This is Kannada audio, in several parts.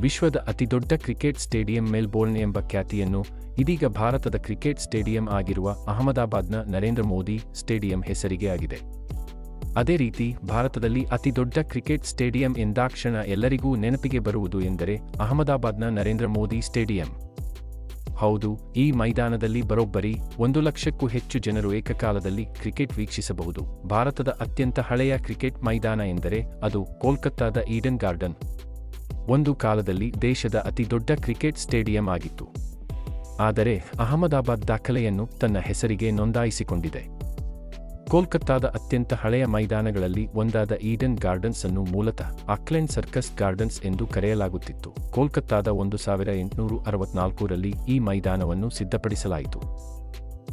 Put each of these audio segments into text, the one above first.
ವಿಶ್ವದ ಅತಿದೊಡ್ಡ ಕ್ರಿಕೆಟ್ ಸ್ಟೇಡಿಯಂ ಮೆಲ್ಬೋರ್ನ್ ಎಂಬ ಖ್ಯಾತಿಯನ್ನು ಇದೀಗ ಭಾರತದ ಕ್ರಿಕೆಟ್ ಸ್ಟೇಡಿಯಂ ಆಗಿರುವ ಅಹಮದಾಬಾದ್ನ ನರೇಂದ್ರ ಮೋದಿ ಸ್ಟೇಡಿಯಂ ಹೆಸರಿಗೆ ಆಗಿದೆ. ಅದೇ ರೀತಿ, ಭಾರತದಲ್ಲಿ ಅತಿದೊಡ್ಡ ಕ್ರಿಕೆಟ್ ಸ್ಟೇಡಿಯಂ ಎಂದಾಕ್ಷಣ ಎಲ್ಲರಿಗೂ ನೆನಪಿಗೆ ಬರುವುದು ಎಂದರೆ ಅಹಮದಾಬಾದ್ನ ನರೇಂದ್ರ ಮೋದಿ ಸ್ಟೇಡಿಯಂ. ಹೌದು, ಈ ಮೈದಾನದಲ್ಲಿ ಬರೋಬ್ಬರಿ ಒಂದು ಲಕ್ಷಕ್ಕೂ ಹೆಚ್ಚು ಜನರು ಏಕಕಾಲದಲ್ಲಿ ಕ್ರಿಕೆಟ್ ವೀಕ್ಷಿಸಬಹುದು. ಭಾರತದ ಅತ್ಯಂತ ಹಳೆಯ ಕ್ರಿಕೆಟ್ ಮೈದಾನ ಎಂದರೆ ಅದು ಕೋಲ್ಕತ್ತಾದ ಈಡನ್ ಗಾರ್ಡನ್. ಒಂದು ಕಾಲದಲ್ಲಿ ದೇಶದ ಅತಿದೊಡ್ಡ ಕ್ರಿಕೆಟ್ ಸ್ಟೇಡಿಯಂ ಆಗಿತ್ತು. ಆದರೆ ಅಹಮದಾಬಾದ್ ದಾಖಲೆಯನ್ನು ತನ್ನ ಹೆಸರಿಗೆ ನೋಂದಾಯಿಸಿಕೊಂಡಿದೆ. ಕೋಲ್ಕತ್ತಾದ ಅತ್ಯಂತ ಹಳೆಯ ಮೈದಾನಗಳಲ್ಲಿ ಒಂದಾದ ಈಡನ್ ಗಾರ್ಡನ್ಸ್ ಅನ್ನು ಮೂಲತಃ ಅಕ್ಲೆಂಡ್ ಸರ್ಕಸ್ ಗಾರ್ಡನ್ಸ್ ಎಂದು ಕರೆಯಲಾಗುತ್ತಿತ್ತು. ಕೋಲ್ಕತ್ತಾದ ಒಂದು ಸಾವಿರ ಎಂಟುನೂರು ಅರವತ್ನಾಲ್ಕರಲ್ಲಿ ಈ ಮೈದಾನವನ್ನು ಸಿದ್ಧಪಡಿಸಲಾಯಿತು.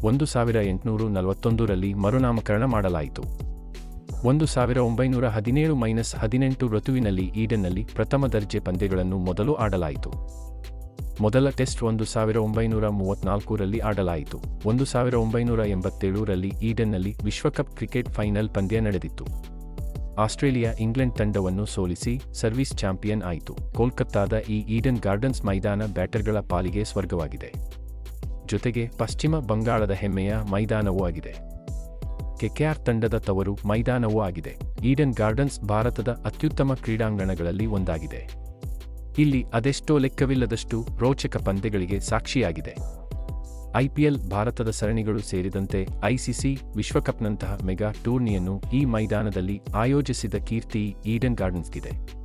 ಒಂದು ಸಾವಿರ ಎಂಟುನೂರು ನಲವತ್ತೊಂದರಲ್ಲಿ ಮರುನಾಮಕರಣ ಮಾಡಲಾಯಿತು. ಒಂದು ಸಾವಿರ ಒಂಬೈನೂರ ಹದಿನೇಳು ಮೈನಸ್ ಹದಿನೆಂಟು ಋತುವಿನಲ್ಲಿ ಈಡನ್ನಲ್ಲಿ ಪ್ರಥಮ ದರ್ಜೆ ಪಂದ್ಯಗಳನ್ನು ಮೊದಲು ಆಡಲಾಯಿತು. ಮೊದಲ ಟೆಸ್ಟ್ ಒಂದು ಸಾವಿರ ಒಂಬೈನೂರ ಮೂವತ್ನಾಲ್ಕರಲ್ಲಿ ಆಡಲಾಯಿತು. ಒಂದು ಸಾವಿರ ಒಂಬೈನೂರ ಎಂಬತ್ತೇಳರಲ್ಲಿ ಈಡನ್ನಲ್ಲಿ ವಿಶ್ವಕಪ್ ಕ್ರಿಕೆಟ್ ಫೈನಲ್ ಪಂದ್ಯ ನಡೆದಿತ್ತು. ಆಸ್ಟ್ರೇಲಿಯಾ ಇಂಗ್ಲೆಂಡ್ ತಂಡವನ್ನು ಸೋಲಿಸಿ ಸರ್ವಿಸ್ ಚಾಂಪಿಯನ್ ಆಯಿತು. ಕೋಲ್ಕತ್ತಾದ ಈ ಈಡನ್ ಗಾರ್ಡನ್ಸ್ ಮೈದಾನ ಬ್ಯಾಟರ್ಗಳ ಪಾಲಿಗೆ ಸ್ವರ್ಗವಾಗಿದೆ. ಜೊತೆಗೆ ಪಶ್ಚಿಮ ಬಂಗಾಳದ ಹೆಮ್ಮೆಯ ಮೈದಾನವೂ ಆಗಿದೆ. ಕೆಕೆಆರ್ ತಂಡದ ತವರು ಮೈದಾನವೂ ಆಗಿದೆ. ಈಡನ್ ಗಾರ್ಡನ್ಸ್ ಭಾರತದ ಅತ್ಯುತ್ತಮ ಕ್ರೀಡಾಂಗಣಗಳಲ್ಲಿ ಒಂದಾಗಿದೆ. ಇಲ್ಲಿ ಅದೆಷ್ಟೋ ಲೆಕ್ಕವಿಲ್ಲದಷ್ಟು ರೋಚಕ ಪಂದ್ಯಗಳಿಗೆ ಸಾಕ್ಷಿಯಾಗಿದೆ. ಐಪಿಎಲ್ ಭಾರತದ ಸರಣಿಗಳು ಸೇರಿದಂತೆ ಐಸಿಸಿ ವಿಶ್ವಕಪ್ನಂತಹ ಮೆಗಾ ಟೂರ್ನಿಯನ್ನು ಈ ಮೈದಾನದಲ್ಲಿ ಆಯೋಜಿಸಿದ ಕೀರ್ತಿ ಈಡನ್ ಗಾರ್ಡನ್ಸ್ಗಿದೆ.